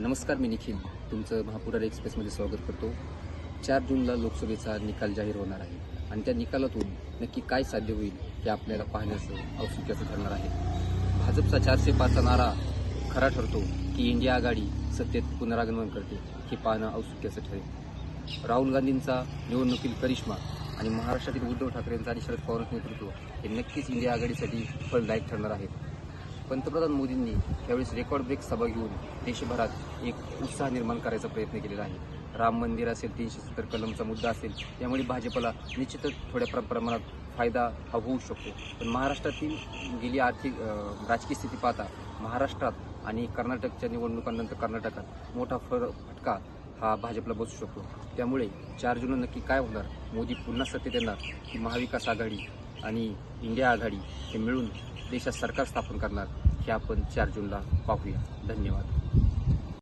नमस्कार मी निखिल. तुमचं महापुरार एक्सप्रेसमध्ये स्वागत करतो. चार जूनला लोकसभेचा निकाल जाहीर होणार आहे. आणि त्या निकालातून नक्की काय साध्य होईल हे आपल्याला पाहण्याचं औत्सुक्याचं ठरणार आहे. भाजपचा चारशे पाचचा नारा खरा ठरतो की इंडिया आघाडी सत्तेत पुनरागमन करते हे पाहणं औत्सुक्याचं ठरेल. राहुल गांधींचा निवडणुकील करिश्मा आणि महाराष्ट्रातील उद्धव ठाकरेंचं आणि शरद पवारांचं नेतृत्व हे नक्कीच इंडिया आघाडीसाठी फलदायक ठरणार आहे. पंतप्रधान मोदींनी यावेळेस रेकॉर्ड ब्रेक सभा घेऊन देशभरात एक उत्साह निर्माण करायचा प्रयत्न केलेला आहे. राम मंदिर असेल तीनशे सत्तर कलमचा मुद्दा असेल त्यामुळे भाजपला निश्चितच थोड्या प्र प्रमाणात फायदा हा होऊ शकतो. पण महाराष्ट्रातील गेली आर्थिक राजकीय स्थिती पाहता महाराष्ट्रात आणि कर्नाटकच्या निवडणुकांनंतर कर्नाटकात मोठा फर फटका हा भाजपला बसू शकतो. त्यामुळे चार जून नक्की काय होणार? मोदी पुन्हा सत्तेत येणार की महाविकास आघाडी आणि इंडिया आघाडी हे मिळून देशात सरकार स्थापन करणार हे आपण चार जूनला पाहूया. धन्यवाद.